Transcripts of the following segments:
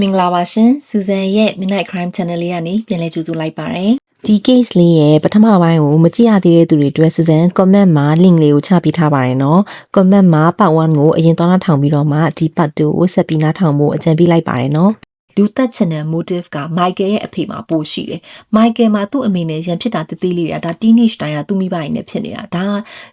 မင်္ဂလာပါရှင်စူဇန်ရဲ့ Midnight Crime Channel လေးကနေပြန်လည်ကြိုဆိုလိုက်ပါတယ်ဒီ case လေးရဲ့ပထမပိုင်းကိုမကြည့်ရသေးတဲ့သူတွေအတွက်စူဇန် comment မှာ link လေးကိုချပေးထားပါတယ်နော် comment မှာ part 1ကိုအရင်တော့နားထောင်ပြီးတော့မှဒီ part 2ကိုဆက်ပြီးနားထောင်ဖို့အကြံပေးလိုက်ပါတယ်နော် လူသက်ချင်တဲ့ motive က Michael ရဲ့အဖေမှာပိုရှိတယ် Michael မှာသူ့အမေနဲ့ရန်ဖြစ်တာတသေးလေးတာဒါ teenage တိုင်းကသူ့မိဘတွေနဲ့ဖြစ်နေတာဒါ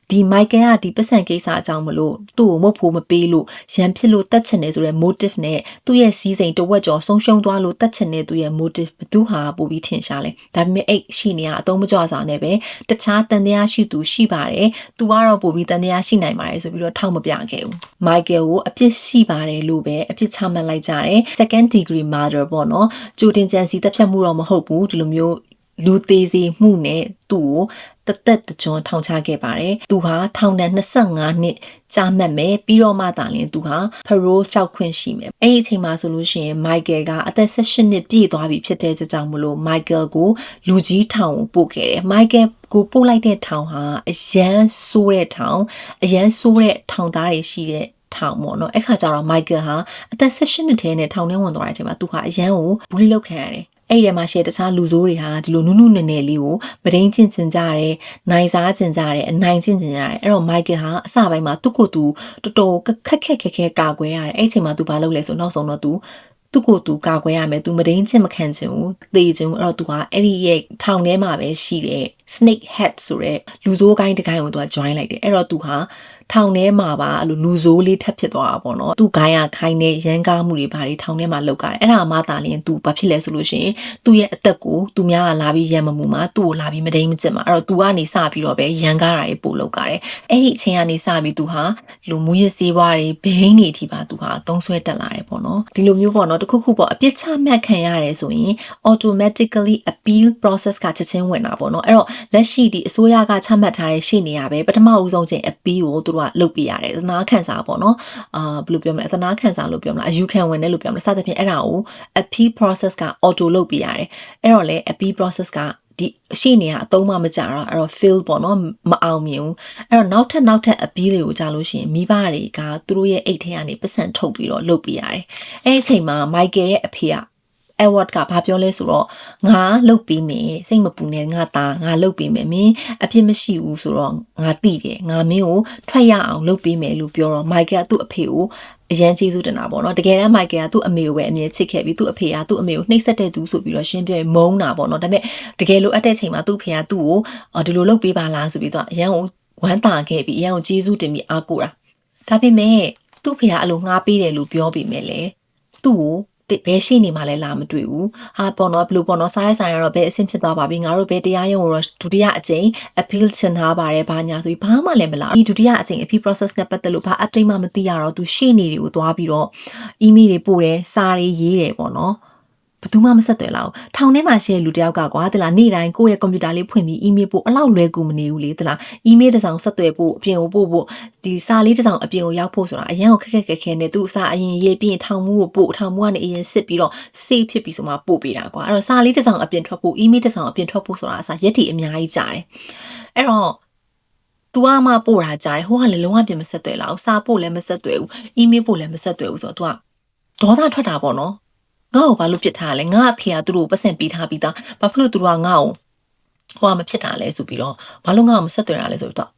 ဒီ Michael ကဒီပတ်စံကိစ္စအကြောင်းမလို့သူ့ကိုမဟုတ်ဖို့မပေးလို့ရန်ဖြစ်လို့တက်ချင်တယ်ဆိုတဲ့ motive နဲ့သူ့ရဲ့စီးစိမ်တစ်ဝက်ကျော်ဆုံးရှုံးသွားလို့တက်ချင်တဲ့သူ့ရဲ့ motive ဘသူဟာပိုပြီးထင်ရှားလဲဒါပေမဲ့အဲ့ရှိနေရအတုံးမကြောက်စာနဲ့ပဲတခြားတန်တရားရှိသူရှိပါတယ်သူကတော့ပိုပြီးတန်တရားရှိနိုင်ပါတယ်ဆိုပြီးတော့ထောက်မပြခဲ့ဘူး Michael ကိုအပြစ်ရှိပါတယ်လို့ပဲအပြစ်ချမှတ်လိုက်ကြတယ် second degree murder ပေါ့နော်ကြိုတင်ကြံစီတပ်ဖြတ်မှုတော့မဟုတ်ဘူးဒီလိုမျိုးလူသေးစီမှုနဲ့သူ့ကိုတသက်တကြွထောင်ချခဲ့ပါတယ်သူဟာထောင်ဒဏ်25နှစ်ကြာမှတ်မယ်ပြီးတော့မှသာလျှင်သူဟာဖရိုးကြောက်ခွင့်ရှိမယ်အဲ့ဒီအချိန်မှာဆိုလို့ရှိရင် Michael ကအသက်18နှစ်ပြည့်သွားပြီဖြစ်တဲ့ကြောင့်မလို့ Michael ကိုလူကြီးထောင်ကိုပို့ခဲ့တယ် Michael ကိုပို့လိုက်တဲ့ထောင်ဟာအရန်ဆိုးတဲ့ထောင်အရန်ဆိုးတဲ့ထောင်သားတွေရှိတဲ့ ထောင်ပေါ့နော်အဲ့ခါကျတော့ Michael ဟာအသက်18နှစ်ထဲနဲ့ထောင်ထဲဝင်သွားတဲ့အချိန်မှာသူဟာအရန်ကိုဘူးလိလောက်ခံရတယ်အဲ့ဒီထဲမှာရှေ့တခြားလူဆိုးတွေဟာဒီလိုနုနုနယ်နယ်လေးကိုမဒိန်ချင်းချင်ကြတယ်နိုင်စားချင်ကြတယ်အနိုင်ချင်းချင်ကြတယ်အဲ့တော့ Michael ဟာအစပိုင်းမှာသူ့ကိုယ်သူတော်တော်ခက်ခက်ခဲခဲကာကွယ်ရတယ်အဲ့ဒီအချိန်မှာသူဘာလုပ်လဲဆိုနောက်ဆုံးတော့သူသူ့ကိုယ်သူကာကွယ်ရမယ်သူမဒိန်ချင်းမခံချင်ဘူးသေချင်ဘူးအဲ့တော့သူကအဲ့ဒီရဲ့ထောင်ထဲမှာပဲရှိတဲ့ snake head ဆိုတဲ့လူဆိုးကိုင်းတစ်ကိုင်းကိုသူက join လိုက်တယ်အဲ့တော့သူဟာထောင်ထဲမှာပါအဲ့လိုလူဆိုးလေးထပ်ဖြစ်သွားတာပေါ့နော်သူဂိုင်းရခိုင်းတဲ့ရန်ကားမှုတွေဘာတွေထောင်ထဲမှာလောက်ကြတယ်အဲ့ဒါမှသာလျှင်သူဘာဖြစ်လဲဆိုလို့ရှိရင်သူ့ရဲ့အသက်ကိုသူများကလာပြီးရန်မမှုမှာသူ့ကိုလာပြီးမဒိန်မကျစ်မှာအဲ့တော့သူကနေစပြီးတော့ပဲရန်ကားတာတွေပို့လောက်ကြတယ်အဲ့ဒီအချိန်ကနေစပြီးသူဟာလူမူရစေးပွားတွေဘိန်းတွေအထိပါသူဟာသုံးဆွဲတက်လာတယ်ပေါ့နော်ဒီလိုမျိုးပေါ့နော်တခုခုပေါ့အပြစ်ချမှတ်ခံရတယ်ဆိုရင် automatically appeal process ကချက်ချင်းဝင်တာပေါ့နော်အဲ့တော့လက်ရှိဒီအစိုးရကချမှတ်ထားတဲ့ရှေ့နေရပဲပထမဦးဆုံးချိန် appeal ကိုသူတို့ကလုပ်ပြရတယ်သနာခံစာပေါ့နော်အာဘယ်လိုပြောမလဲသနာခံစာလို့ပြောမလားအယူခံဝင်တယ်လို့ပြောမလားစသဖြင့်အဲ့ဒါကို appeal process က auto လုပ်ပြရတယ်အဲ့တော့လေ appeal process ကဒီရှိနေရအသုံးမမကြတော့အဲ့တော့ fail ပေါ့နော်မအောင်မြင်ဘူးအဲ့တော့နောက်ထပ်နောက်ထပ် appeal တွေကိုကြားလို့ရှိရင်မိဘတွေကသူတို့ရဲ့အိတ်ထဲကနေပတ်စံထုတ်ပြီးတော့လုပ်ပြရတယ်အဲ့ဒီအချိန်မှာ Michael ရဲ့အဖေက Edward ကဘာပြောလဲဆိုတော့ငါလုတ်ပြီးမယ်စိတ်မပူနဲ့ငါသားငါလုတ်ပြီးမယ်မင်းအပြစ်မရှိဘူးဆိုတော့ငါသိတယ်ငါမင်းကိုထွက်ရအောင်လုတ်ပြီးမယ်လို့ပြောတော့ Michael ကသူ့အဖေကိုအရန်ကျေးဇူးတင်တာပေါ့နော်တကယ်တမ်း Michael ကသူ့အမေကိုပဲအမြဲချစ်ခဲ့ပြီးသူ့အဖေကသူ့အမေကိုနှိပ်စက်တဲ့သူဆိုပြီးတော့ရှင်းပြမုန်းတာပေါ့နော်ဒါပေမဲ့တကယ်လို့အပ်တဲ့ချိန်မှာသူ့ဖေကသူ့ကိုအော်ဒီလိုလုတ်ပေးပါလားဆိုပြီးတော့အရန်ကိုဝမ်းသာခဲ့ပြီးအရန်ကိုကျေးဇူးတင်ပြီးအားကိုးတာဒါပေမဲ့သူ့ဖေကအလိုငှားပေးတယ်လို့ပြောပြီးမယ်လေသူ့ကို ဘယ်ရှိနေမှလဲလာမတွေ့ဘူးဟာပေါ့နော်ဘလို့ပေါ့နော်စားရဆိုင်ရတော့ဘယ်အဆင့်ဖြစ်သွားပါပြီငါတို့ဘယ်တရားရုံးကိုတော့ဒုတိယအကြိမ် appeal ချင်ထားပါတယ်ဘာညာဆိုပြီးဘာမှလည်းမလာဒီဒုတိယအကြိမ် appeal process နဲ့ပတ်သက်လို့ဘာ update မှမသိရတော့သူရှေ့နေတွေကိုသွားပြီးတော့ email တွေပို့တယ်စာတွေရေးတယ်ပေါ့နော် ဘသူမှမဆက်သွယ်လာဘူးထောင်ထဲမှာရှိတဲ့လူတယောက်ကကွာတလားနေ့တိုင်းကိုယ့်ရဲ့ကွန်ပျူတာလေးဖွင့်ပြီးအီးမေးလ်ပို့အလောက်လွယ်ကူမနေဘူးလေတလားအီးမေးလ်တစ်စောင်ဆက်သွယ်ဖို့အပြင်ကိုပို့ဖို့ဒီစာလေးတစ်စောင်အပြင်ကိုရောက်ဖို့ဆိုတာအရန်ကိုခက်ခက်ခဲခဲနဲ့သူစာအရင်ရေးပြီးထောင်မှုကိုပို့ထောင်မှုကနေအရင်စစ်ပြီးတော့ save ဖြစ်ပြီးဆိုမှပို့ပေးတာကွာအဲ့တော့စာလေးတစ်စောင်အပြင်ထွက်ဖို့အီးမေးလ်တစ်စောင်အပြင်ထွက်ဖို့ဆိုတာအစားရက်တီအများကြီးကြာတယ်အဲ့တော့သူကမှပို့တာကြားတယ်ဟိုကလည်းလုံးဝပြင်မဆက်သွယ်လာဘူးစာပို့လည်းမဆက်သွယ်ဘူးအီးမေးလ်ပို့လည်းမဆက်သွယ်ဘူးဆိုတော့သူကဒေါသထွက်တာပေါ့နော် ငါ့ကိုဘာလို့ပြစ်ထားလဲငါအဖေကသူတို့ကိုပတ်စံပေးထားပြီးသားဘာဖြစ်လို့သူတို့ကငါ့ကိုဟိုကမဖြစ်တာလဲဆိုပြီးတော့ဘာလို့ငါ့ကိုမဆက်သွယ်တာလဲဆိုတော့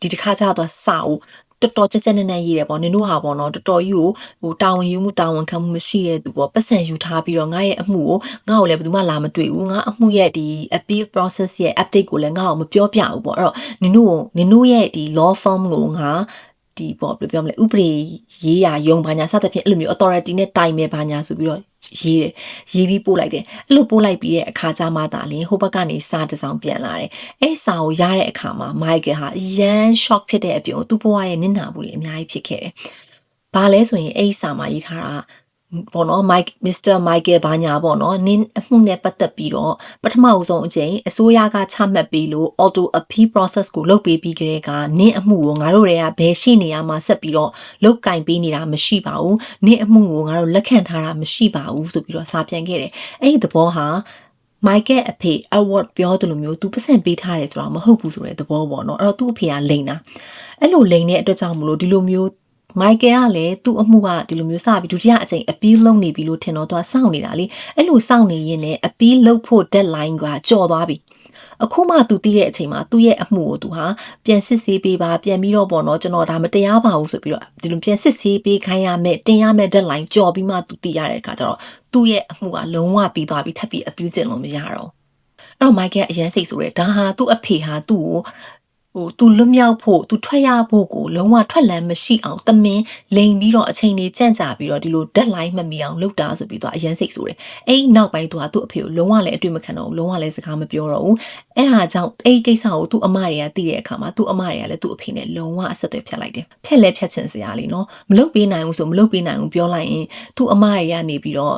ဒီတစ်ခါကျတော့စာအုပ်တော်တော်ကြက်ကြက်နဲ့နဲ့ရေးတယ်ပေါ့နင်တို့ဟာပေါ့နော်တော်တော်ကြီးကိုဟိုတာဝန်ယူမှုတာဝန်ခံမှုမရှိတဲ့သူပေါ့ပတ်စံယူထားပြီးတော့ငါရဲ့အမှုကိုငါ့ကိုလည်းဘယ်သူမှလာမတွေ့ဘူးငါအမှုရဲ့ဒီ appeal process ရဲ့ update ကိုလည်းငါ့ကိုမပြောပြဘူးပေါ့အဲ့တော့နင်တို့နင်တို့ရဲ့ဒီ law firm ကိုငါ ဒီပေါ့ဘယ်လိုပြောမလဲဥပဒေရေးရာယုံဘာညာစသဖြင့်အဲ့လိုမျိုး authority နဲ့တိုင်မယ်ဘာညာဆိုပြီးတော့ရေးတယ်ရေးပြီးပို့လိုက်တယ်အဲ့လိုပို့လိုက်ပြီးတဲ့အခါကျမှသာလင်းဟိုဘက်ကနေစာတစ်စောင်ပြန်လာတယ်အဲ့စာကိုရတဲ့အခါမှာ Michael ဟာရန် shock ဖြစ်တဲ့အပြင်သူ့ဘဝရဲ့နစ်နာမှုတွေအများကြီးဖြစ်ခဲ့တယ်ဘာလဲဆိုရင်အဲ့စာမှာရေးထားတာ ပေါ့နော် Mike Mr. Michael ဘာညာပေါ့နော်နင်းအမှုနဲ့ပတ်သက်ပြီးတော့ပထမအဆုံးအချိန်အစိုးရကချမှတ်ပြီးလို့ auto appeal process ကိုလုပ်ပေးပြီးကြတဲ့ကနင်းအမှုကိုငါတို့တွေကဘယ်ရှိနေရမှာဆက်ပြီးတော့လုတ်ကင်ပေးနေတာမရှိပါဘူးနင်းအမှုကိုငါတို့လက်ခံထားတာမရှိပါဘူးဆိုပြီးတော့စာပြန်ခဲ့တယ်အဲ့ဒီသဘောဟာမိုက်ကယ်အဖေ award ပြောတယ်လို့မျိုးသူပတ်စံပေးထားတယ်ဆိုတာမဟုတ်ဘူးဆိုတဲ့သဘောပေါ့နော်အဲ့တော့သူ့အဖေကလိန်တာအဲ့လိုလိန်တဲ့အတွက်ကြောင့်မလို့ဒီလိုမျိုး မိုက်ကယ်ကလည်းသူ့အမှုကဒီလိုမျိုးစပြီးဒုတိယအကြိမ်အပီးလုံးနေပြီလို့ထင်တော့သူကစောင့်နေတာလေအဲ့လိုစောင့်နေရင်လည်းအပီးလုတ်ဖို့ deadline ကကြော်သွားပြီအခုမှသူတီးတဲ့အချိန်မှာသူ့ရဲ့အမှုကိုသူဟာပြန်စစ်ဆေးပေးပါပြန်ပြီးတော့ပေါ့နော်ကျွန်တော်ဒါမတရားပါဘူးဆိုပြီးတော့ဒီလိုပြန်စစ်ဆေးပေးခိုင်းရမယ်တင်ရမယ် deadline ကြော်ပြီးမှသူတီးရတဲ့အခါကျတော့သူ့ရဲ့အမှုကလုံးဝပြီးသွားပြီထပ်ပြီးအပြူးကျင်လို့မရတော့အဲ့တော့မိုက်ကယ်အရန်စိတ်ဆိုရဲဒါဟာသူ့အဖေဟာသူ့ကို ဟိုသူလွတ်မြောက်ဖို့သူထွက်ရဖို့ကိုလုံးဝထွက်လန်းမရှိအောင်တမင်လိန်ပြီးတော့အချိန်လေးကြန့်ကြာပြီးတော့ဒီလို deadline မမီအောင်လုပ်တာဆိုပြီးတော့အရန်စိတ်ဆိုတယ်အဲ့ဒီနောက်ပိုင်းသူကသူ့အဖေကိုလုံးဝလည်းအတွေ့မခံတော့ဘူးလုံးဝလည်းစကားမပြောတော့ဘူးအဲ့ဒါကြောင့်အဲ့ဒီကိစ္စကိုသူ့အမတွေကသိတဲ့အခါမှာသူ့အမတွေကလည်းသူ့အဖေနဲ့လုံးဝအဆက်အသွယ်ဖြတ်လိုက်တယ်ဖြတ်လဲဖြတ်ချင်စရာလေးနော်မလုပ်ပေးနိုင်ဘူးဆိုမလုပ်ပေးနိုင်ဘူးပြောလိုက်ရင်သူ့အမတွေကနေပြီးတော့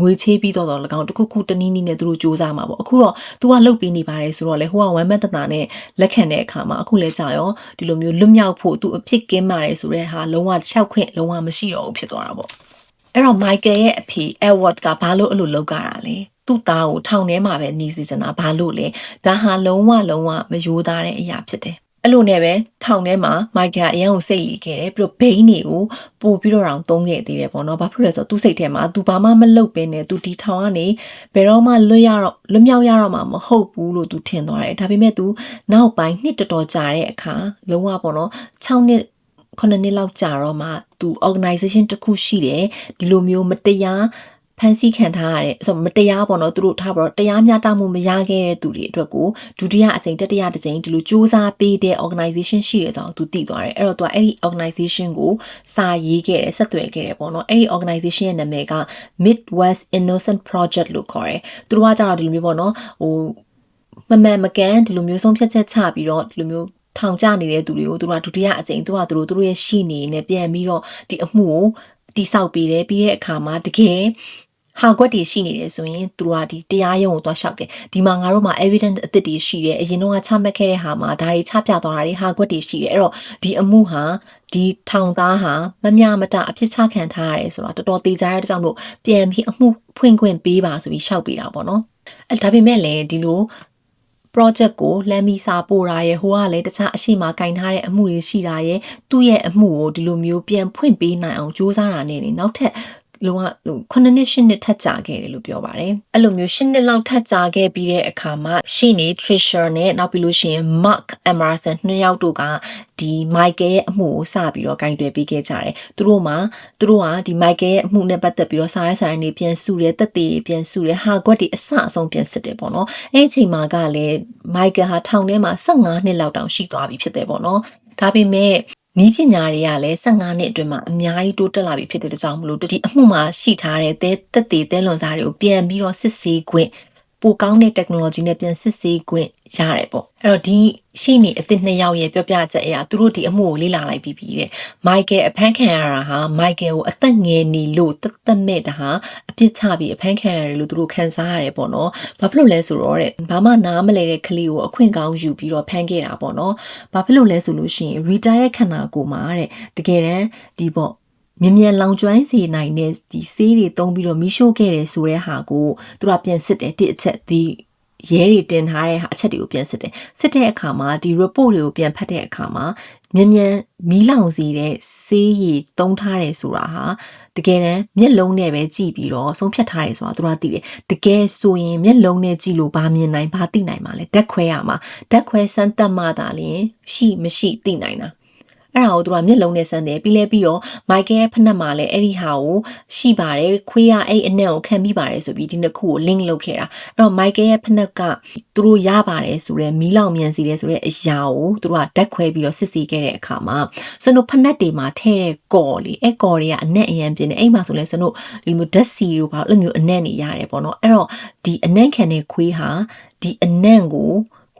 ငွေချေးပြီးတော့တော့၎င်းတစ်ခုခုတနည်းနည်းနဲ့သူတို့စူးစမ်းမှာပေါ့အခုတော့ तू ကလှုပ်ပေးနေပါတယ်ဆိုတော့လေဟိုကဝမ်းမက်တတာနဲ့လက်ခံတဲ့အခါမှာအခုလဲကြာရောဒီလိုမျိုးလွတ်မြောက်ဖို့ तू အဖြစ်ကင်းပါတယ်ဆိုတဲ့ဟာလုံးဝ၆ခွင့်လုံးဝမရှိတော့ဘူးဖြစ်သွားတာပေါ့အဲ့တော့ Michael ရဲ့အဖေ Edward ကဘာလို့အဲ့လိုလုပ်ကြတာလဲသူ့သားကိုထောင်ထဲမှာပဲနေစီစင်တာဘာလို့လဲဒါဟာလုံးဝလုံးဝမယိုးသားတဲ့အရာဖြစ်တယ် အဲ့လိုနဲ့ပဲထောင်ထဲမှာမိုက်ကယ်အရန်ကိုစိတ်ရည်ခဲ့တယ်ပြီးတော့ဘိန်းတွေကိုပို့ပြီးတော့တောင်သုံးခဲ့သေးတယ်ပေါ့နော်ဘာဖြစ်လဲဆိုတော့သူ့စိတ်ထဲမှာသူဘာမှမလုပ်ပင်နဲ့သူဒီထောင်ကနေဘယ်တော့မှလွတ်ရတော့လွတ်မြောက်ရတော့မှာမဟုတ်ဘူးလို့သူထင်သွားတယ်ဒါပေမဲ့သူနောက်ပိုင်းနှစ်တော်တော်ကြာတဲ့အခါလုံးဝပေါ့နော်6နှစ်ခုနှစ်နှစ်လောက်ကြာတော့မှသူ organization တစ်ခုရှိတယ်ဒီလိုမျိုးမတရား ဖန်ဆီးခံထားရတဲ့ဆိုမတရားပေါ့နော်သူတို့ထားပါတော့တရားမျှတမှုမရခဲ့တဲ့သူတွေအတွက်ကိုဒုတိယအကြိမ်တတိယတစ်ကြိမ်ဒီလိုစူးစမ်းပေးတဲ့ organization ရှိတယ်ဆိုတော့သူသိသွားတယ်အဲ့တော့သူကအဲ့ဒီ organization ကိုစာရေးခဲ့တယ်ဆက်သွယ်ခဲ့တယ်ပေါ့နော်အဲ့ဒီ organization ရဲ့နာမည်က Midwest Innocent Project လို့ခေါ်တယ်သူတို့ကကြတော့ဒီလိုမျိုးပေါ့နော်ဟိုမမှန်မကန်ဒီလိုမျိုးဆုံးဖြတ်ချက်ချပြီးတော့ဒီလိုမျိုးထောင်ကျနေတဲ့သူတွေကိုသူတို့ကဒုတိယအကြိမ်သူတို့ကသူတို့သူတို့ရဲ့ရှိနေနဲ့ပြန်ပြီးတော့ဒီအမှုကိုတိဆောက်ပေးတယ်ပြီးတဲ့အခါမှာတကယ် ဟာကွက်တွေရှိနေတယ်ဆိုရင်သူတို့ကဒီတရားရုံးကိုသွားလျှောက်တယ်ဒီမှာငါတို့မှာ evidence အသစ်တွေရှိတယ်အရင်တော့ချမှတ်ခဲ့တဲ့ဟာမှာဒါတွေချပြသွားတာတွေဟာကွက်တွေရှိတယ်အဲ့တော့ဒီအမှုဟာဒီထောင်သားဟာမမျှမတအဖြစ်ချခံထားရတယ်ဆိုတော့တော်တော်သေးကြတဲ့ကြောင့်လို့ပြန်ပြီးအမှုဖွင့်ခွင့်ပေးပါဆိုပြီးလျှောက်ပေးတာပေါ့နော်အဲဒါပေမဲ့လည်းဒီလို project ကိုလမ်းမီစာပို့တာရဲ့ဟိုကလည်းတခြားအရှိမကင်ထားတဲ့အမှုတွေရှိတာရဲ့သူ့ရဲ့အမှုကိုဒီလိုမျိုးပြန်ဖွင့်ပေးနိုင်အောင်စ조사တာနဲ့နေနောက်ထပ် လုံးဝဟို9နှစ်10နှစ်ထပ်ကြာခဲ့တယ်လို့ပြောပါတယ်အဲ့လိုမျိုး10နှစ်လောက်ထပ်ကြာခဲ့ပြီးတဲ့အခါမှာရှိနေ Trisha နဲ့နောက်ပြီးလို့ရှိရင် Mark Emerson နှစ်ယောက်တို့ကဒီ Michael ရဲ့အမှုကိုစပြီးတော့ဂိုင်းတွယ်ပေးခဲ့ကြတယ်သူတို့မှာသူတို့ကဒီ Michael ရဲ့အမှုနဲ့ပတ်သက်ပြီးတော့စာရေးစာရင်းတွေပြန်စုတယ်တက်တည်ပြန်စုတယ်ဟာကွက်တွေအဆအဆုံးပြန်စစ်တယ်ပေါ့နော်အဲ့အချိန်မှာကလည်း Michael ဟာထောင်ထဲမှာ15နှစ်လောက်တောင်ရှိသွားပြီဖြစ်တယ်ပေါ့နော်ဒါပေမဲ့ နီးပညာတွေကလည်း15နှစ်အတွင်းမှာအများကြီးတိုးတက်လာပြီဖြစ်တဲ့ကြောင့်မလို့ဒီအမှုမှာရှိထားတဲ့တဲတက်သေးတဲလွန်စားတွေကိုပြန်ပြီးတော့စစ်ဆေးခွင့် ပိုကောင်းတဲ့ technology နဲ့ပြန်စစ်ဆေးခွင့်ရတယ်ပေါ့အဲ့တော့ဒီရှိနေအသစ်နှစ်ယောက်ရဲ့ပြောပြချက်အရာသူတို့ဒီအမှုကိုလေ့လာလိုက်ပြီးပြီတဲ့မိုက်ကယ်အဖမ်းခံရတာဟာမိုက်ကယ်ကိုအသက်ငယ်နေလို့တသက်မဲ့တာဟာအပြစ်ချပြီးအဖမ်းခံရတယ်လို့သူတို့ခံစားရတယ်ပေါ့နော်ဘာဖြစ်လို့လဲဆိုတော့တဲ့ဘာမှနားမလဲတဲ့ကလေးကိုအခွင့်ကောင်းယူပြီးတော့ဖမ်းခဲ့တာပေါ့နော်ဘာဖြစ်လို့လဲဆိုလို့ရှိရင် retire ခန္ဓာကိုယ်မှာတဲ့တကယ်တမ်းဒီပေါ့ မြ мян လောင်ကျွမ်းစေနိုင်တဲ့ဒီဆေးတွေတုံးပြီးတော့မိရှို့ခဲ့တယ်ဆိုတဲ့ဟာကိုသူကပြန်စစ်တယ်တစ်အချက်ဒီရဲတွေတင်ထားတဲ့ဟာအချက်တွေကိုပြန်စစ်တယ်စစ်တဲ့အခါမှာဒီ report တွေကိုပြန်ဖတ်တဲ့အခါမှာမြ мян မီးလောင်စေတဲ့ဆေးရည်တုံးထားတယ်ဆိုတာဟာတကယ်တမ်းမျက်လုံးနဲ့ပဲကြည့်ပြီးတော့ဆုံးဖြတ်ထားတယ်ဆိုတာသူတို့ကသိတယ်တကယ်ဆိုရင်မျက်လုံးနဲ့ကြည့်လို့ဘာမြင်နိုင်ဘာသိနိုင်မှာလဲဓာတ်ခွဲရမှာဓာတ်ခွဲစမ်းသပ်မှသာလျှင်ရှိမရှိသိနိုင်တာ အဲ့ဒါကိုသူကမျက်လုံးနဲ့စမ်းတယ်ပြီးလဲပြီးတော့မိုက်ကယ်ရဲ့ဖက်နှက်မှာလည်းအဲ့ဒီဟာကိုရှိပါတယ်ခွေးရအဲ့အနက်ကိုခံပြီးပါတယ်ဆိုပြီးဒီနှစ်ခုကို link လုပ်ခဲ့တာအဲ့တော့မိုက်ကယ်ရဲ့ဖက်နှက်ကသူတို့ရပါတယ်ဆိုတော့မီးလောင်မြန်စီတယ်ဆိုတဲ့အရာကိုသူတို့ကဓာတ်ခွဲပြီးတော့စစ်ဆေးခဲ့တဲ့အခါမှာစနုဖက်နှက်တွေမှာထည့်တဲ့ကော်လေးအဲ့ကော်တွေကအနက်အရန်ပြင်းနေအဲ့မှာဆိုလဲစနုဒီလိုဓာတ်စီတို့ဘာလို့အဲ့လိုမျိုးအနက်နေရတယ်ပေါ့နော်အဲ့တော့ဒီအနက်ခံတဲ့ခွေးဟာဒီအနက်ကို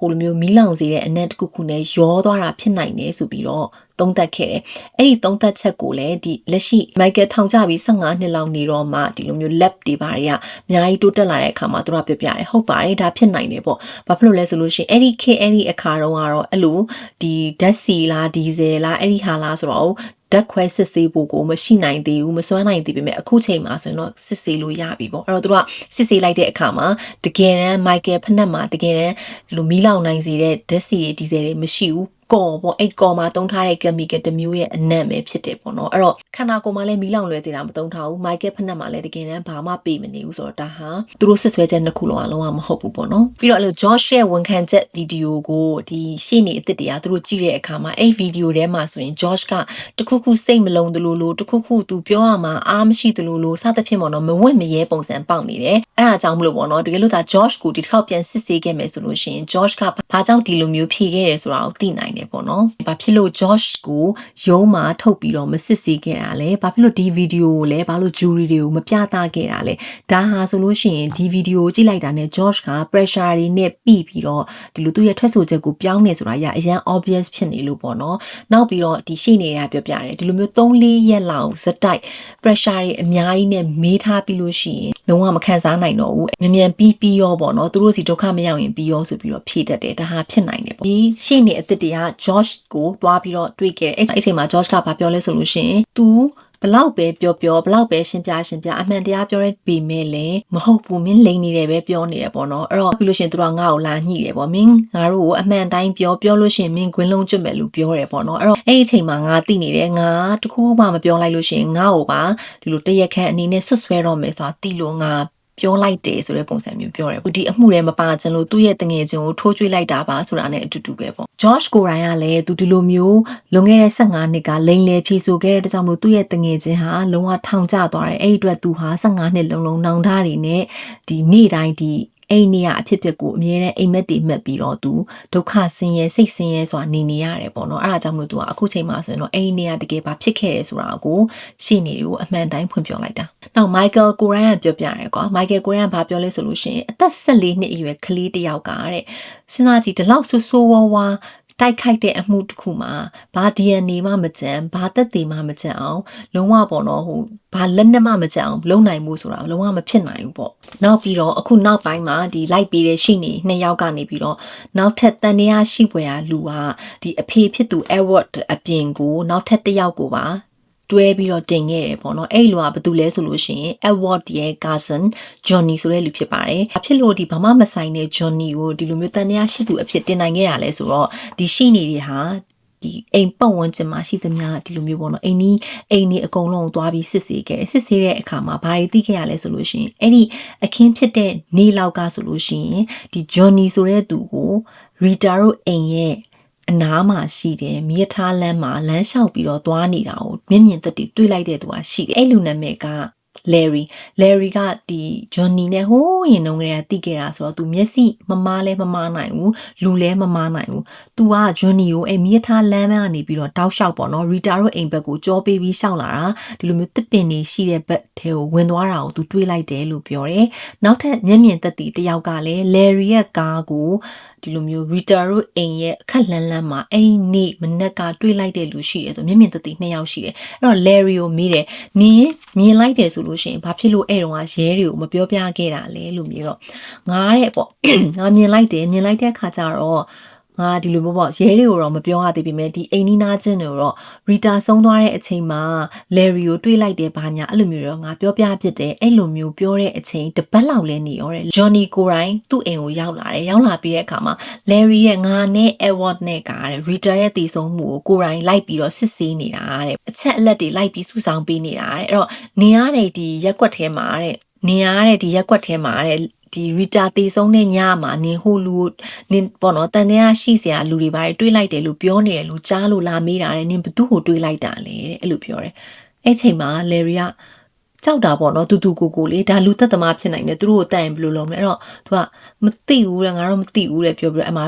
ဟိုလိုမျိုးမီးလောင်စေတဲ့အနက်တစ်ခုခုနဲ့ရောသွားတာဖြစ်နိုင်တယ်ဆိုပြီးတော့သုံးသပ်ခဲ့တယ်။အဲ့ဒီသုံးသပ်ချက်ကိုလည်းဒီလက်ရှိ Michael ထောင်ကြပြီး15နှစ်လောက်နေတော့မှဒီလိုမျိုး lab တွေဘာတွေကအများကြီးတိုးတက်လာတဲ့အခါမှာသူတို့ကပြောပြတယ်ဟုတ်ပါတယ်ဒါဖြစ်နိုင်တယ်ပေါ့။ဘာဖြစ်လို့လဲဆိုလို့ရှိရင်အဲ့ဒီခေတ်အဲ့ဒီအခါတုန်းကတော့အဲ့လိုဒီဓာတ်ဆီလားဒီဇယ်လားအဲ့ဒီဟာလားဆိုတော့ ဓာတ်ခွဲစစ်ဆေးဖို့ကိုမရှိနိုင်သေးဘူးမစွမ်းနိုင်သေးပေမဲ့အခုချိန်မှာဆိုရင်တော့စစ်ဆေးလို့ရပြီပေါ့အဲ့တော့သူကစစ်ဆေးလိုက်တဲ့အခါမှာတကယ်တမ်း Michael ဖက်နှက်မှာတကယ်တမ်းဒီလိုမီးလောင်နိုင်စေတဲ့ဓာတ်ဆီတွေဒီဇယ်တွေမရှိဘူး ကော်ပေါ့အဲ့ကော်မှာတုံးထားတဲ့ chemical တစ်မျိုးရဲ့အနံ့ပဲဖြစ်တယ်ပေါ့နော်အဲ့တော့ခန္ဓာကိုယ်မှာလည်းမီးလောင်လွယ်စေတာမတုံးထားဘူး Michael ဖက်နှက်မှာလည်းတကယ်တမ်းဘာမှပေးမနေဘူးဆိုတော့ဒါဟာသူတို့ဆွဆွဲချက်နှစ်ခုလုံးအလုံးဝမဟုတ်ဘူးပေါ့နော်ပြီးတော့အဲ့လို Josh ရဲ့ဝန်ခံချက်ဗီဒီယိုကိုဒီရှေ့နေအစ်စ်တွေကသူတို့ကြည့်တဲ့အခါမှာအဲ့ဗီဒီယိုထဲမှာဆိုရင် Josh ကတခုခုစိတ်မလုံးတလို့လို့တခုခုသူပြောရမှာအားမရှိတလို့လို့စသဖြင့်ပေါ့နော်မဝင့်မရဲပုံစံပေါက်နေတယ်အဲ့ဒါကြောင့်မလို့ပေါ့နော်တကယ်လို့ဒါ Josh ကိုဒီတစ်ခေါက်ပြန်စစ်ဆေးခဲ့မယ်ဆိုလို့ရှိရင် Josh ကဘာကြောင့်ဒီလိုမျိုးဖြေခဲ့တယ်ဆိုတာကိုသိနိုင်တယ်ပေါ့နော်ဘာဖြစ်လို့ Josh ကိုရုံးမှာထုတ်ပြီးတော့မစစ်ဆေးခဲ့တာလဲဘာဖြစ်လို့ဒီဗီဒီယိုကိုလဲဘာလို့ jury တွေကိုမပြသခဲ့တာလဲဒါဟာဆိုလို့ရှိရင်ဒီဗီဒီယိုကိုကြည့်လိုက်တာနဲ့ Josh က pressure တွေနဲ့ပြီးပြီးတော့ဒီလိုသူ့ရဲ့ထွက်ဆိုချက်ကိုပြောင်းနေဆိုတာရအရန် obvious ဖြစ်နေလို့ပေါ့နော်နောက်ပြီးတော့ဒီရှိနေတာပြောပြတယ်ဒီလိုမျိုး3-4ရက်လောက်ဇက်တိုက် pressure တွေအများကြီးနဲ့မေးထားပြီးလို့ရှိရင် လုံးဝမခံစားနိုင်တော့ဘူးမြန်မြန်ပြီးပြီးရောပေါ့နော်သူတို့စီဒုက္ခမရောက်ရင်ပြီးရောဆိုပြီးတော့ဖြေတတ်တယ်ဒါဟာဖြစ်နိုင်တယ်ပေါ့ဒီရှိနေအစ်စ်တွေက Josh ကိုတွားပြီးတော့တွေ့ခဲ့တယ်အဲ့အဲ့ချိန်မှာ Josh ကဘာပြောလဲဆိုလို့ရှိရင် तू ဘ လောက်ပဲပြောပြောဘလောက်ပဲရှင်းပြရှင်းပြအမှန်တရားပြောရပေမဲ့လည်းမဟုတ်ဘူးမင်းလိန်နေတယ်ပဲပြောနေရပေါ့နော်အဲ့တော့ပြီးလို့ရှိရင်သူတို့ကငါ့ကိုလာညှိတယ်ပေါ့မင်းငါတို့ကိုအမှန်တိုင်းပြောပြောလို့ရှိရင်မင်းခွင်းလုံးကျွတ်မယ်လို့ပြောတယ်ပေါ့နော်အဲ့တော့အဲ့ဒီအချိန်မှာငါသိနေတယ်ငါတခုမှမပြောလိုက်လို့ရှိရင်ငါ့ကိုပါဒီလိုတရက်ခန့်အနေနဲ့ဆွတ်ဆွဲတော့မယ်ဆိုတာသိလို့ငါ ပြောလိုက်တယ်ဆိုတဲ့ပုံစံမျိုးပြောတယ်။ဒီအမှုထဲမပါခြင်းလို့သူ့ရဲ့တငယ်ချင်းကိုထိုးကြွေးလိုက်တာပါဆိုတာနဲ့အတူတူပဲပေါ့။ Josh ကိုရိုင်းကလည်းသူဒီလိုမျိုးလွန်ခဲ့တဲ့15နှစ်ကလိန်လေဖြေဆိုခဲ့တဲ့တကြောင်မို့သူ့ရဲ့တငယ်ချင်းဟာလုံးဝထောင်ကျသွားတယ်။အဲ့ဒီအတွက်သူဟာ15နှစ်လုံးလုံးနောင်တတွေနဲ့ဒီနေ့တိုင်းဒီ အိမ်နေရအဖြစ်ဖြစ်ကိုအမြဲတမ်းအိမ်မက်တည်မှတ်ပြီးတော့သူဒုက္ခဆင်းရဲစိတ်ဆင်းရဲဆိုတာနေနေရတယ်ပေါ့နော်အဲ့ဒါကြောင့်မလို့သူကအခုချိန်မှာဆိုရင်တော့အိမ်နေရတကယ်ပါဖြစ်ခဲ့တယ်ဆိုတာကိုရှေ့နေတွေကိုအမှန်တိုင်းဖွင့်ပြောလိုက်တာနောက် Michael ကိုရန်ကပြောပြရတယ်ကွာ Michael ကိုရန်ကဘာပြောလဲဆိုလို့ရှိရင်အသက်14နှစ်အရွယ်ကလေးတစ်ယောက်ကတဲ့စဉ်းစားကြည့်ဒီလောက်ဆိုးဆိုးဝါးဝါ တိုက်ခိုက်တဲ့အမှုတစ်ခုမှာဘာ DNA မှမကြံဘာသက်သေမှမကြံအောင်လုံးဝပေါ့နော်ဟိုဘာလက်နက်မှမကြံအောင်လုံနိုင်မှုဆိုတာလုံးဝမဖြစ်နိုင်ဘူးပေါ့နောက်ပြီးတော့အခုနောက်ပိုင်းမှာဒီလိုက်ပေးတဲ့ရှိနေနှစ်ယောက်ကနေပြီးတော့နောက်ထပ်တန်တရားရှိပွဲရာလူကဒီအဖေဖြစ်သူ Edward အပြင်ကိုနောက်ထပ်တစ်ယောက်ကိုပါ တွဲပြီးတော့တင်ခဲ့တယ်ပေါ့နော်အဲ့လိုကဘာတူလဲဆိုလို့ရှိရင် Edward ရဲ့ cousin Johnny ဆိုတဲ့လူဖြစ်ပါတယ်။အဖြစ်လို့ဒီဘာမှမဆိုင်တဲ့ Johnny ကိုဒီလိုမျိုးတန်တရားရှိသူအဖြစ်တင်နိုင်ခဲ့ရလဲဆိုတော့ဒီရှိနေတွေဟာဒီအိမ်ပတ်ဝန်းကျင်မှာရှိသမျှဒီလိုမျိုးပေါ့နော်အိမ်ကြီးအိမ်ကြီးအကုန်လုံးကိုသွားပြီးစစ်ဆေးခဲ့တယ်စစ်ဆေးတဲ့အခါမှာဘာတွေသိခဲ့ရလဲဆိုလို့ရှိရင်အဲ့ဒီအခင်းဖြစ်တဲ့နေလောက်ကဆိုလို့ရှိရင်ဒီ Johnny ဆိုတဲ့သူကို Rita တို့အိမ်ရဲ့ အနားမှာရှိတယ်မြေထားလမ်းမှာလမ်းလျှောက်ပြီးတော့သွားနေတာကိုမြင်မြင်သက်တည်တွေ့လိုက်တဲ့သူကရှိတယ်အဲ့လူနာမည်က Larry Larry ကဒီ Johnny နဲ့ဟိုးရင်တော့ကလေးကတိခဲ့တာဆိုတော့ तू မျက်စိမမားလဲမမားနိုင်ဘူးလူလဲမမားနိုင်ဘူး तू က Johnny ကိုအဲ့မြေထားလမ်းမကနေပြီးတော့တောက်လျှောက်ပေါ့နော် Rita တို့အိမ်ဘက်ကိုကြောပေးပြီးရှောက်လာတာဒီလိုမျိုးတစ်ပင်နေရှိတဲ့ဘက်ထဲကိုဝင်သွားတာကို तू တွေးလိုက်တယ်လို့ပြောတယ်နောက်ထပ်မျက်မြင်သက်တည်တယောက်ကလည်း Larry ရဲ့ကားကိုဒီလိုမျိုး Rita တို့အိမ်ရဲ့အခက်လန်းလန်းမှာအဲ့ဒီနေ့မနက်ကတွေးလိုက်တဲ့လူရှိတယ်ဆိုမျက်မြင်သက်တည်နှစ်ယောက်ရှိတယ်အဲ့တော့ Larry ကိုမေးတယ်နင်း မြင်လိုက်တယ်ဆိုလို့ရှိရင်ဘာဖြစ်လို့အဲ့တုန်းကရဲတွေကိုမပြောပြခဲ့တာလဲလို့မြေတော့ငားတဲ့ပေါ့ငါမြင်လိုက်တယ်မြင်လိုက်တဲ့ခါကျတော့ ငါဒီလိုမျိုးပေါ့ရဲတွေကိုတော့မပြောရသေးပေမဲ့ဒီအိမ်နီးနားချင်းတွေကိုတော့ရီတာဆုံးသွားတဲ့အချိန်မှာလယ်ရီကိုတွေးလိုက်တယ်ဘာညာအဲ့လိုမျိုးတော့ငါပြောပြဖြစ်တယ်အဲ့လိုမျိုးပြောတဲ့အချိန်တပတ်လောက်လဲနေရောတဲ့ဂျွန်နီကိုရိုင်းသူ့အိမ်ကိုရောက်လာတယ်ရောက်လာပြီးတဲ့အခါမှာလယ်ရီရဲ့ငါနဲ့အဝတ်နဲ့ကတဲ့ရီတာရဲ့တည်ဆုံးမှုကိုကိုရိုင်းလိုက်ပြီးတော့စစ်ဆေးနေတာတဲ့အချက်အလက်တွေလိုက်ပြီးစုဆောင်ပေးနေတာတဲ့အဲ့တော့နေရတဲ့ဒီရက်ကွက်ထဲမှာတဲ့နေရတဲ့ဒီရက်ကွက်ထဲမှာတဲ့ ဒီရီတာတေဆုံးတဲ့ညမှာနင်ဟိုလူနင်ပေါ့နော်တန်တရားရှိစရာလူတွေဘာတွေတွေးလိုက်တယ်လို့ပြောနေတယ်လို့ကြားလို့လာမေးတာတဲ့နင်ဘသူ့ကိုတွေးလိုက်တာလဲတဲ့အဲ့လိုပြောတယ်အဲ့ချိန်မှာလယ်ရီက ကြောက်တာပေါ့နော်တူတူကိုကိုလေးဒါလူသက်သမားဖြစ်နိုင်တယ်သူတို့ကိုတတ်ရင်ဘယ်လိုလုပ်မလဲအဲ့တော့သူကမသိဘူးတဲ့ငါတို့မသိဘူးတဲ့ပြောပြီးတော့အမ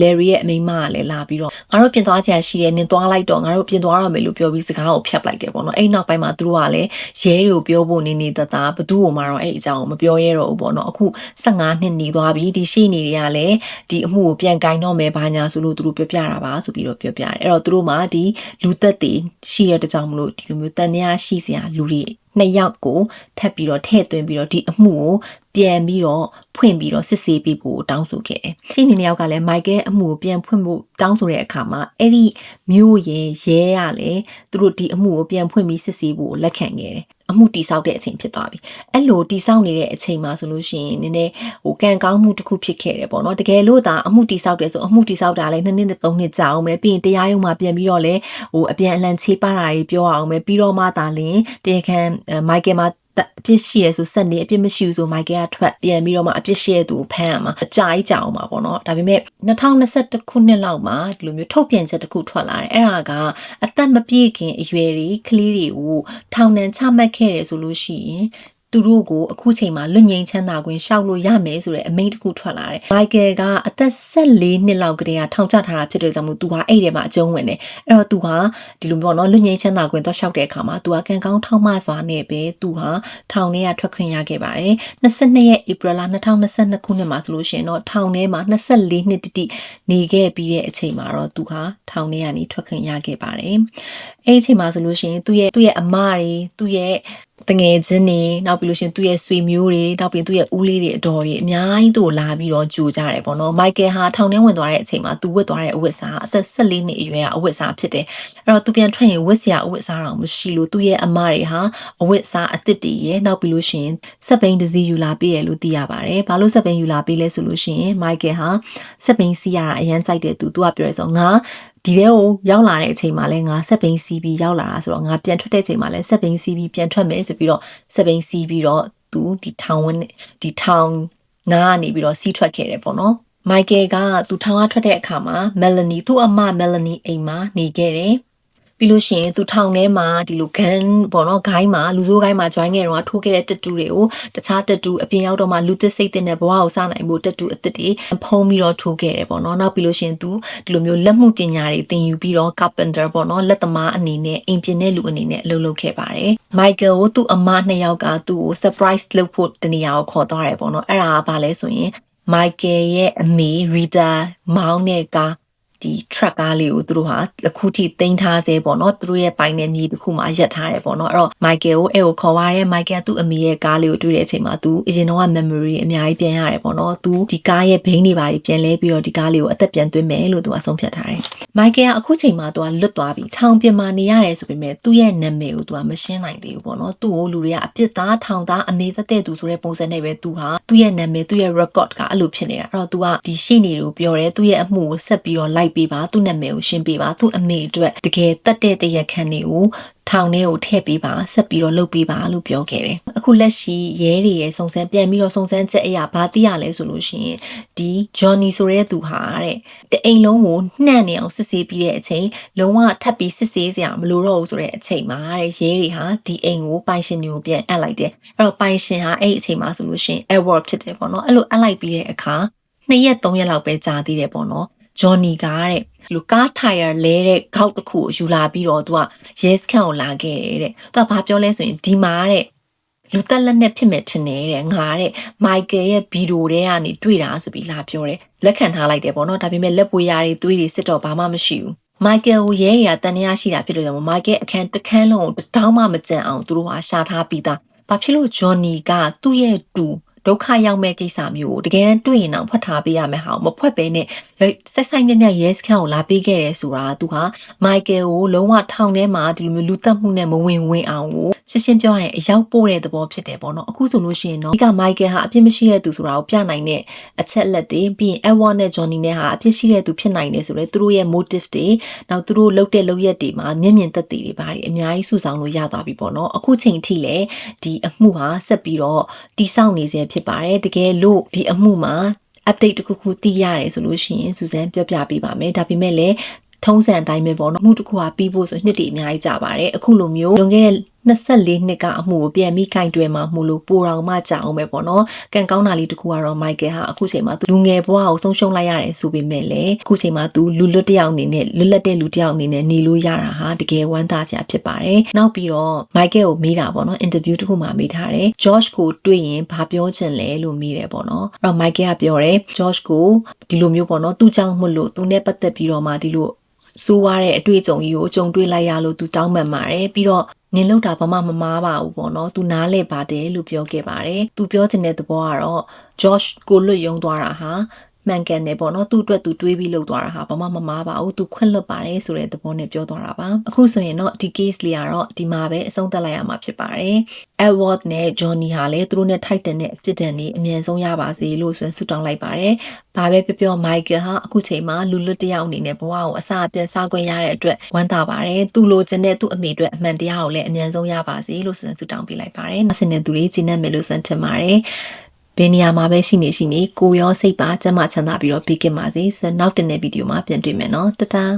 Larry ရဲ့အမိမကလည်းလာပြီးတော့ငါတို့ပြင်သွားချင်ရှိတယ်နင်သွားလိုက်တော့ငါတို့ပြင်သွားရမယ်လို့ပြောပြီးစကားကိုဖြတ်လိုက်တယ်ပေါ့နော်အဲ့နောက်ပိုင်းမှာသူတို့ကလည်းရဲတွေကိုပြောဖို့နေနေတသားဘသူ့ကိုမှတော့အဲ့အကြောင်းကိုမပြောရတော့ဘူးပေါ့နော်အခု15နှစ်နေသွားပြီဒီရှိနေတွေကလည်းဒီအမှုကိုပြန်ကင်တော့မယ်ဘာညာဆိုလို့သူတို့ပြောပြတာပါဆိုပြီးတော့ပြောပြတယ်အဲ့တော့သူတို့မှဒီလူသက်တွေရှိတဲ့တကြောင်မလို့ဒီလိုမျိုးတန်တရားရှိစရာလူတွေ နှစ်ယောက်ကိုထပ်ပြီးတော့ထည့်သွင်းပြီးတော့ဒီအမှုကို ပြန်ပြီးတော့ဖွင့်ပြီးတော့စစ်ဆေးပေးဖို့တောင်းဆိုခဲ့တယ်။ရှင်းနေနှစ်ယောက်ကလည်းမိုက်ကဲအမှုကိုပြန်ဖွင့်ဖို့တောင်းဆိုတဲ့အခါမှာအဲ့ဒီမျိုးရဲ့ရဲရလည်းသူတို့ဒီအမှုကိုပြန်ဖွင့်ပြီးစစ်ဆေးဖို့လက်ခံခဲ့တယ်။အမှုတိဆောက်တဲ့အချိန်ဖြစ်သွားပြီ။အဲ့လိုတိဆောက်နေတဲ့အချိန်မှာဆိုလို့ရှိရင်နည်းနည်းဟိုကံကောင်းမှုတစ်ခုဖြစ်ခဲ့တယ်ပေါ့နော်။တကယ်လို့သာအမှုတိဆောက်တယ်ဆိုအမှုတိဆောက်တာလည်းနှစ်နှစ်နဲ့သုံးနှစ်ကြာအောင်ပဲပြီးရင်တရားရုံးမှာပြန်ပြီးတော့လည်းဟိုအပြန်အလှန်ချေပတာတွေပြောအောင်ပဲပြီးတော့မှသာလင်တရားခံမိုက်ကယ်မှာ အပြစ်ရှိရဲဆိုစက်နေအပြစ်မရှိဘူးဆိုမိုက်ကယ်ကထွက်ပြန်ပြီးတော့မှအပြစ်ရှိတဲ့သူကိုဖမ်းရမှာအကြာကြီးကြာအောင်ပါပေါ့နော်ဒါပေမဲ့2021ခုနှစ်လောက်မှာဒီလိုမျိုးထုတ်ပြန်ချက်တစ်ခုထွက်လာတယ်အဲ့ဒါကအသက်မပြည့်ခင်အရွယ်တွေကလေးတွေကိုထောင်ဒဏ်ချမှတ်ခဲ့တယ်ဆိုလို့ရှိရင် သူတို့ကိုအခုချိန်မှာလွတ်ငင်းချမ်းသာခွင့်ရှောက်လို့ရမယ်ဆိုတဲ့အမိန့်တစ်ခုထွက်လာတယ်။မိုက်ကယ်ကအသက်14နှစ်လောက်ကတည်းကထောင်ချထားတာဖြစ်တဲ့ကြောင့်မို့သူဟာအဲ့ဒီမှာအကျုံးဝင်တယ်။အဲ့တော့သူဟာဒီလိုမျိုးပေါ့နော်လွတ်ငင်းချမ်းသာခွင့်တော့ရှောက်တဲ့အခါမှာသူကကံကောင်းထောက်မစွာနဲ့ပဲသူဟာထောင်ထဲကထွက်ခွင့်ရခဲ့ပါတယ်။22ရက်ဧပြီလ2022ခုနှစ်မှာဆိုလို့ရှိရင်တော့ထောင်ထဲမှာ24နှစ်တိတိနေခဲ့ပြီးတဲ့အချိန်မှာတော့သူဟာထောင်ထဲကနေထွက်ခွင့်ရခဲ့ပါတယ်။အဲ့ဒီအချိန်မှာဆိုလို့ရှိရင်သူ့ရဲ့သူ့ရဲ့အမတွေသူ့ရဲ့ တငယ်ချင်းတွေနောက်ပြီးလို့ရှရင်သူ့ရဲ့ဆွေမျိုးတွေနောက်ပြီးသူ့ရဲ့ဦးလေးတွေအတော်တွေအများကြီးသူ့ကိုလာပြီးတော့ကြိုကြတယ်ပေါ့နော်မိုက်ကယ်ဟာထောင်ထဲဝင်သွားတဲ့အချိန်မှာသူဝတ်သွားတဲ့အဝတ်စားအသက်14နှစ်အရွယ်ကအဝတ်စားဖြစ်တယ်အဲ့တော့သူပြန်ထွက်ရင်ဝတ်စရာအဝတ်စားတော့မရှိလို့သူ့ရဲ့အမတွေဟာအဝတ်စားအသစ်တွေရဲ့နောက်ပြီးလို့ရှရင်စက်ပိန်တစ်စီးယူလာပေးရလို့သိရပါတယ်ဘာလို့စက်ပိန်ယူလာပေးလဲဆိုလို့ရှရင်မိုက်ကယ်ဟာစက်ပိန်စီးရတာအရန်ကြိုက်တယ်သူသူကပြောရဲဆိုငါ ဒီထဲကိုရောက်လာတဲ့အချိန်မှာလဲငါဆက်ပိန်စီးပြီးရောက်လာတာဆိုတော့ငါပြန်ထွက်တဲ့အချိန်မှာလဲဆက်ပိန်စီးပြီးပြန်ထွက်မယ်ဆိုပြီးတော့ဆက်ပိန်စီးပြီးတော့သူဒီထောင်ဝင်းဒီထောင်နားကနေပြီးတော့စီးထွက်ခဲ့တယ်ပေါ့နော်မိုက်ကယ်ကသူထောင်ကထွက်တဲ့အခါမှာမယ်လနီသူ့အမမယ်လနီအိမ်မှာနေခဲ့တယ် ပြီးလို့ရှိရင်သူထောင်ထဲမှာဒီလို gun ပေါ့နော် gain မှာလူစိုး gain မှာ join ခဲ့တော့ထိုးခဲ့တဲ့တက်တူတွေကိုတခြားတက်တူအပြင်ရောက်တော့မှလူသစ်စိတ်တဲ့ဘဝကိုစနိုင်ဖို့တက်တူအစ်စ်တွေဖုံးပြီးတော့ထိုးခဲ့တယ်ပေါ့နော်နောက်ပြီးလို့ရှိရင်သူဒီလိုမျိုးလက်မှုပညာတွေသင်ယူပြီးတော့ carpenter ပေါ့နော်လက်သမားအနေနဲ့အိမ်ပြင်တဲ့လူအနေနဲ့အလုပ်လုပ်ခဲ့ပါတယ် Michael ကိုသူ့အမနှစ်ယောက်ကသူ့ကို surprise လုပ်ဖို့တနေရာကိုခေါ်သွားတယ်ပေါ့နော်အဲ့ဒါကဘာလဲဆိုရင် Michael ရဲ့အမေ Rita မောင်းတဲ့ကား ဒီ truck ကားလေးကိုသူတို့ဟာအခုထိတင်ထားစေပေါ့နော်သူတို့ရဲ့ပိုင်တဲ့မြေတစ်ခုမှာရက်ထားတယ်ပေါ့နော်အဲ့တော့ Michael ကိုအဲ့ကိုခေါ်သွားတယ် Michael သူ့အမေရဲ့ကားလေးကိုတွေ့တဲ့အချိန်မှာသူအရင်တော့ memory အများကြီးပြန်ရတယ်ပေါ့နော်သူဒီကားရဲ့ဘိန်းတွေပါပြန်လဲပြီးတော့ဒီကားလေးကိုအသက်ပြန်သွင်းမယ်လို့သူကဆုံးဖြတ်ထားတယ် Michael ကအခုချိန်မှာသူကလွတ်သွားပြီထောင်ပြင်မှာနေရတယ်ဆိုပေမဲ့သူ့ရဲ့နာမည်ကိုသူကမရှင်းနိုင်သေးဘူးပေါ့နော်သူ့ကိုလူတွေကအပြစ်သားထောင်သားအမေသက်တဲ့သူဆိုတဲ့ပုံစံနဲ့ပဲသူဟာသူ့ရဲ့နာမည်သူ့ရဲ့ record ကအဲ့လိုဖြစ်နေတာအဲ့တော့သူကဒီရှိနေလို့ပြောတယ်သူ့ရဲ့အမှုကိုဆက်ပြီးတော့လိုက်ပေးပါသူ့နာမည်ကိုရှင်းပေးပါသူ့အမေအတွက်တကယ်တက်တဲ့တရက်ခန့်တွေကိုထောင်ထဲကိုထည့်ပေးပါဆက်ပြီးတော့လုပ်ပေးပါလို့ပြောခဲ့တယ်အခုလက်ရှိရဲတွေရဲ့စုံစမ်းပြန်ပြီးတော့စုံစမ်းချက်အရာဘာသိရလဲဆိုလို့ရှိရင်ဒီ Johnny ဆိုတဲ့သူဟာတဲ့တအိမ်လုံးကိုနှံ့နေအောင်စစ်ဆေးပြီးတဲ့အချိန်လုံးဝထပ်ပြီးစစ်ဆေးစရာမလိုတော့ဘူးဆိုတဲ့အချိန်မှာတဲ့ရဲတွေဟာဒီအိမ်ကိုပိုင်ရှင်တွေကိုပြန်အပ်လိုက်တယ်အဲ့တော့ပိုင်ရှင်ဟာအဲ့ဒီအချိန်မှာဆိုလို့ရှိရင် Edward ဖြစ်တယ်ပေါ့နော်အဲ့လိုအပ်လိုက်ပြီးတဲ့အခါနှစ်ရက်သုံးရက်လောက်ပဲကြာသေးတယ်ပေါ့နော် ဂျွန်နီကတဲ့လူကားထိုင်ယာလဲတဲ့ခေါက်တစ်ခုကိုယူလာပြီးတော့သူကရဲစခန်းကိုလာခဲ့တယ်တဲ့သူကဘာပြောလဲဆိုရင်ဒီမှာတဲ့လူတက်လက်နဲ့ဖြစ်မဲ့ထင်တယ်တဲ့ငါတဲ့မိုက်ကယ်ရဲ့ဗီဒီယိုထဲကနေတွေ့တာဆိုပြီးလာပြောတယ်လက်ခံထားလိုက်တယ်ပေါ့နော်ဒါပေမဲ့လက်ပွေရာတွေသွေးတွေစစ်တော့ဘာမှမရှိဘူးမိုက်ကယ်ကိုရဲရတန်ရရှိတာဖြစ်လို့ကြောင့်မိုက်ကယ်အခန်းတစ်ခန်းလုံးကိုတောင်းမှမကြံအောင်သူတို့ဟာရှာထားပြီးသားဘာဖြစ်လို့ဂျွန်နီကသူ့ရဲ့တူ ဒုက္ခရောက်မဲ့ကိစ္စမျိုးကိုတကယ်တမ်းတွေ့ရင်တော့ဖွက်ထားပေးရမယ်ဟာမဖွက်ပဲနဲ့ဆက်ဆိုင်မြက်မြက်ရဲစခန်းကိုလာပေးခဲ့တယ်ဆိုတာသူဟာမိုက်ကယ်ကိုလုံးဝထောင်ထဲမှာဒီလိုမျိုးလူတက်မှုနဲ့မဝင်ဝင်အောင်ကိုရှင်းရှင်းပြောရရင်အရောက်ပို့တဲ့သဘောဖြစ်တယ်ပေါ့နော်အခုဆိုလို့ရှိရင်တော့ဒီကမိုက်ကယ်ဟာအပြစ်မရှိတဲ့သူဆိုတာကိုပြနိုင်တဲ့အချက်လက်တွေပြီးရင် Edward နဲ့ Johnny နဲ့ဟာအပြစ်ရှိတဲ့သူဖြစ်နိုင်တယ်ဆိုတော့သူတို့ရဲ့ motive တွေနောက်သူတို့လုပ်တဲ့လုပ်ရက်တွေမှာမျက်မြင်သက်သေတွေပါတယ်အများကြီးစုဆောင်လို့ရသွားပြီပေါ့နော်အခုချိန်ထိလည်းဒီအမှုဟာဆက်ပြီးတော့တိစောက်နေစေဖြစ်ပါတယ်တကယ်လို့ဒီအမှုမှာ update တစ်ခုခုသိရတယ်ဆိုလို့ရှိရင်စူဇန်ပြောပြပေးပါမယ်ဒါပေမဲ့လည်းထုံးစံအတိုင်းပဲပေါ့နော်မှုတစ်ခုဟာပြီးဖို့ဆိုနှစ်တည်အများကြီးကြာပါတယ်အခုလိုမျိုးလွန်ခဲ့တဲ့ 24နှစ်ကအမှုကိုပြန်ပြီးခိုင်တွယ်မှာမှုလို့ပိုတော်မှကြာအောင်ပဲပေါ့နော်ကံကောင်းတာလေးတစ်ခုကတော့မိုက်ကယ်ဟာအခုချိန်မှာသူလူငယ်ဘဝကိုဆုံးရှုံးလိုက်ရတယ်ဆိုပေမဲ့လည်းအခုချိန်မှာသူလူလွတ်တယောက်အနေနဲ့လွတ်လပ်တဲ့လူတယောက်အနေနဲ့နေလို့ရတာဟာတကယ်ဝမ်းသာစရာဖြစ်ပါတယ်နောက်ပြီးတော့မိုက်ကယ်ကိုမေးတာပေါ့နော်အင်တာဗျူးတစ်ခုမှမေးထားတယ် George ကိုတွေ့ရင်ဘာပြောချင်လဲလို့မေးတယ်ပေါ့နော်အဲ့တော့မိုက်ကယ်ကပြောတယ် George ကိုဒီလိုမျိုးပေါ့နော်သူ့ကြောင့်မလို့သူနဲ့ပတ်သက်ပြီးတော့မှဒီလို စိုးွားတဲ့အတွေ့အကြုံကြီးကိုကြုံတွေ့လိုက်ရလို့သူတောင်းပန်ပါတယ်ပြီးတော့နင်လောက်တာဘာမှမမားပါဘူးပေါ့နော်။ तू နားလဲပါတယ်လို့ပြောခဲ့ပါတယ်။ तू ပြောချင်တဲ့သဘောကတော့ Josh ကိုလွတ်ယုံသွားတာဟာ မှန်ကန်တယ်ပေါ့နော်သူ့အတွက်သူတွေးပြီးလုပ်သွားတာဟာဘာမှမမားပါဘူးသူခွင့်လွတ်ပါတယ်ဆိုတဲ့သဘောနဲ့ပြောသွားတာပါအခုဆိုရင်တော့ဒီ case လေးကတော့ဒီမှာပဲအဆုံးသတ်လိုက်ရမှာဖြစ်ပါတယ် Edward နဲ့ Johnny ဟာလည်းသူတို့နဲ့ထိုက်တန်တဲ့အပြစ်ဒဏ်တွေအမြန်ဆုံးရပါစေလို့ဆိုဆုတောင်းလိုက်ပါတယ်ဘာပဲပြောပြော Michael ဟာအခုချိန်မှာလူလွတ်တယောက်အနေနဲ့ဘဝကိုအစာအပြတ်စားခွင့်ရတဲ့အတွက်ဝမ်းသာပါတယ်သူလိုချင်တဲ့သူ့အမိအတွက်အမှန်တရားကိုလည်းအမြန်ဆုံးရပါစေလို့ဆုတောင်းပေးလိုက်ပါတယ်နောက်ဆင်တဲ့သူတွေကျင်းနေမယ်လို့စံထင်ပါတယ် ဘယ်နေရာမှာပဲရှိနေရှိနေကိုရောစိတ်ပါကျန်းမချမ်းသာပြီးတော့ပြီးကင်ပါစေဆိုတော့နောက်တင်တဲ့ဗီဒီယိုမှာပြန်တွေ့မယ်နော်တတား